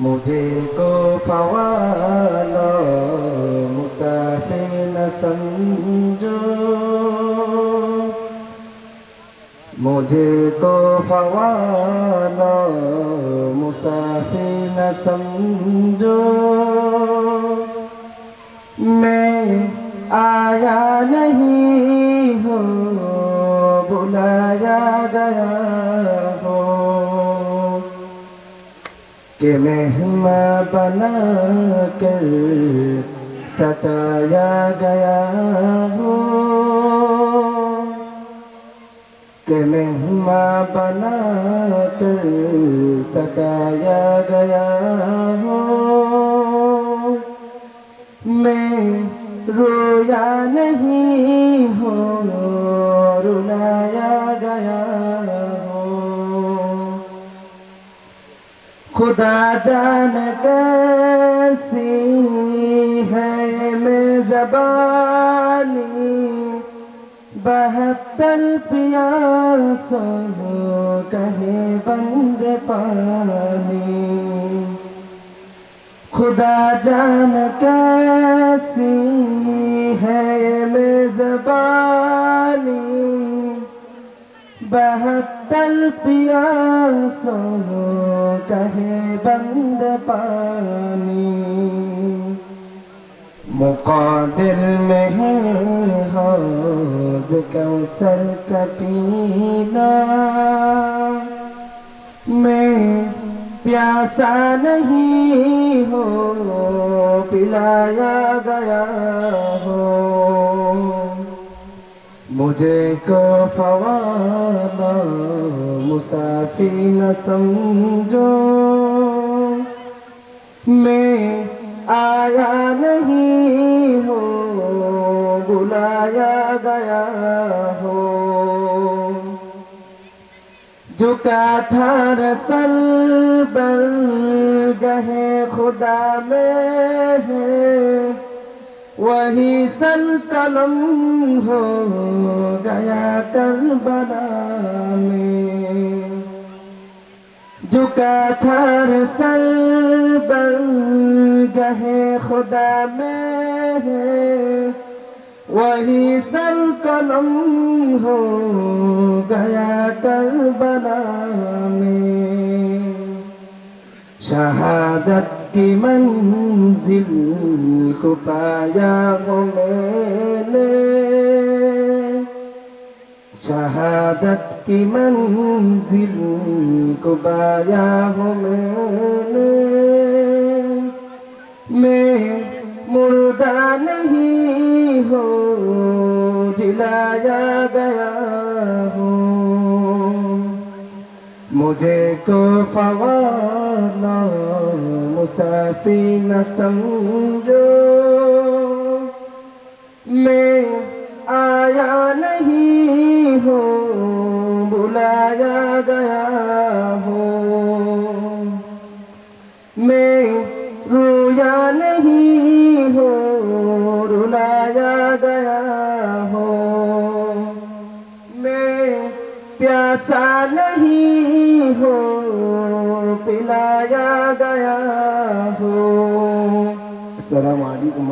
مجھے کو فوالا مسافر نہ سمجھو۔ مجھے کو فوالا مسافر نہ سمجھو۔ میں آیا نہیں ہوں، بلایا گیا۔ کہ مہماں بنا کر ستایا گیا ہوں۔ کہ مہماں بنا کر ستایا گیا ہوں۔ میں رویا نہیں ہوں رلایا گیا خدا جان کیسی ہے میں زبانی بہتر پیاسوں کہے بند پانی خدا جان کیسی ہے میں زبانی بہتر پیاسوں کہے بند پانی۔ مقادر میں ہے حوض کوثر کا پینا میں پیاسا نہیں ہو، پلایا مجھے کو فوانا مسافر نہ سمجھو۔ میں آیا نہیں ہو، بلایا گیا ہو۔ جھکا تھا رسل بر گہے خدا میں ہے۔ وہی سن قلم ہو گیا کربلا میں جھکا تھا رسل بر گہے خدا میں ہے وہی سر قلم ہو گیا کربلا میں شہادت کی منزل کو پایا ہوں میں نے شہادت کی منزل کو پایا ہوں میں نے۔ میں مردہ نہیں ہوں، جلایا گیا ہوں۔ مجھے کو فوانا مسافر نہ سمجھو۔ میں آیا نہیں ہوں بلایا گیا ہوں میں رویا نہیں ہوں رلایا گیا ہوں میں پیاسا نہیں ہو، پلایا گیا ہو۔ السلام علیکم